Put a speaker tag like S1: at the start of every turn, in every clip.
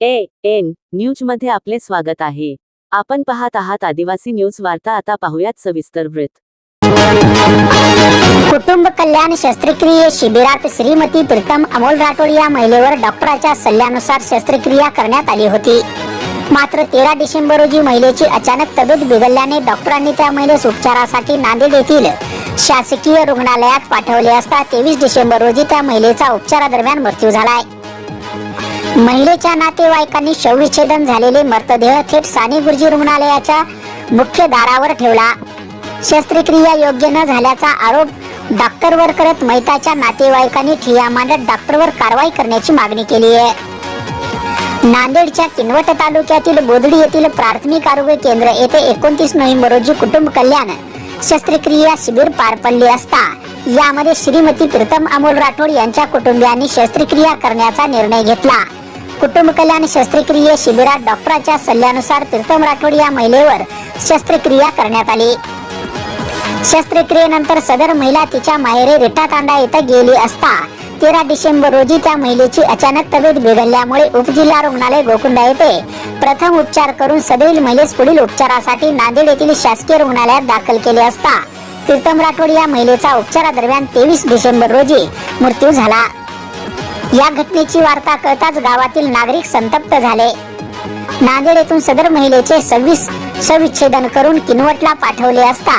S1: A N न्यूजमध्ये आपले स्वागत आहे. आपण पाहत आहात आदिवासी न्यूज वार्ता आता पाहूयात सविस्तर वृत्त.
S2: कुटुंब कल्याण शस्त्रक्रिये शिबिरात श्रीमती प्रीतम अमोल राठोड या महिलेवर डॉक्टराच्या सल्ल्यानुसार शस्त्रक्रिया करण्यात आली होती. मात्र तेरा डिसेंबर रोजी महिलेची अचानक तब्येत बिघडल्याने डॉक्टरांनी त्या महिलेस उपचारासाठी नांदेड येथील शासकीय रुग्णालयात पाठवले असता तेवीस डिसेंबर रोजी त्या महिलेचा उपचारादरम्यान मृत्यू झालाय. महिलेच्या नातेवाईकांनी शवविच्छेदन झालेले मृतदेह थेट साने गुरुजी रुग्णालयाच्या मुख्य दारावर ठेवला. शस्त्रक्रिया योग्य न झाल्याचा आरोप डॉक्टरवर करत मैताच्या नातेवाईकांनी ठिया मांडत डॉक्टरवर कारवाई करण्याची मागणी केली आहे. नांदेडच्या किनवट तालुक्यातील बोदडी येथील प्राथमिक आरोग्य केंद्र येथे एकोणतीस नोव्हेंबर रोजी कुटुंब कल्याण शस्त्रक्रिया शिबिर पार पडले असता यामध्ये श्रीमती प्रीतम अमोल राठोड यांच्या कुटुंबियांनी शस्त्रक्रिया करण्याचा निर्णय घेतला. कुटुंब कल्याण शस्त्रक्रिये शिबिरात डॉक्टराच्या सल्ल्यानुसार तीर्थम राठोड या महिलेवर शस्त्रक्रिया करण्यात आली. शस्त्रक्रियेनंतर सदर महिला तिच्या माहेरी रिटातांडा येथे गेली असता तेरा डिसेंबर रोजी त्या महिलेची अचानक तब्येत बिघडल्यामुळे उपजिल्हा रुग्णालय गोकुंडा येथे प्रथम उपचार करून सदैल महिलेस पुढील उपचारासाठी नांदेड येथील शासकीय रुग्णालयात दाखल केले असता तीर्थम राठोड या महिलेचा उपचारादरम्यान तेवीस डिसेंबर रोजी मृत्यू झाला. या घटनेची वार्ता कळताच गावातील नागरिक संतप्त झाले. नांदेड येथून सदर महिलेचे सव्वीस सविच्छेदन करून किनवटला पाठवले असता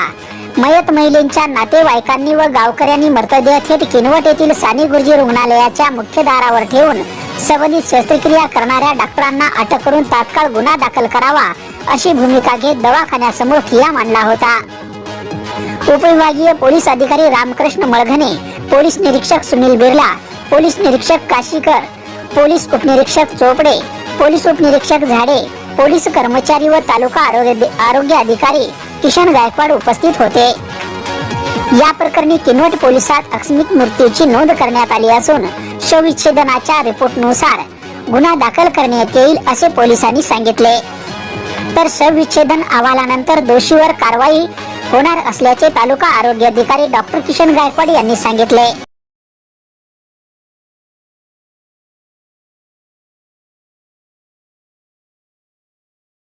S2: मयत महिलेच्या नातेवाईकांनी व गावकऱ्यांनी मृतदेह थेट किनवट येथील साने गुरुजी रुग्णालयाच्या मुख्य दारावर ठेवून संबंधित शस्त्रक्रिया करणाऱ्या डॉक्टरांना अटक करून तात्काळ गुन्हा दाखल करावा अशी भूमिका घेत दवाखान्यासमोर ठिया मांडला होता. उपविभागीय पोलीस अधिकारी रामकृष्ण मळघने पोलीस निरीक्षक सुनील बिर्ला पोलीस निरीक्षक काशीकर पोलीस उपनिरीक्षक चोपडे पोलीस उपनिरीक्षक झाडे पोलीस कर्मचारी व तालुका आरोग्य आरोग्य अधिकारी किशन गायकवाड उपस्थित होते. या प्रकरणी किनवट पोलिसात आकस्मिक मृत्यूची नोंद करण्यात आली असून शवविच्छेदनाच्या रिपोर्टनुसार गुन्हा दाखल करण्यात येईल असे पोलिसांनी सांगितले. तर शवविच्छेदन अहवालानंतर दोषीवर कारवाई होणार असल्याचे तालुका आरोग्य अधिकारी डॉक्टर किशन गायकवाड यांनी सांगितले.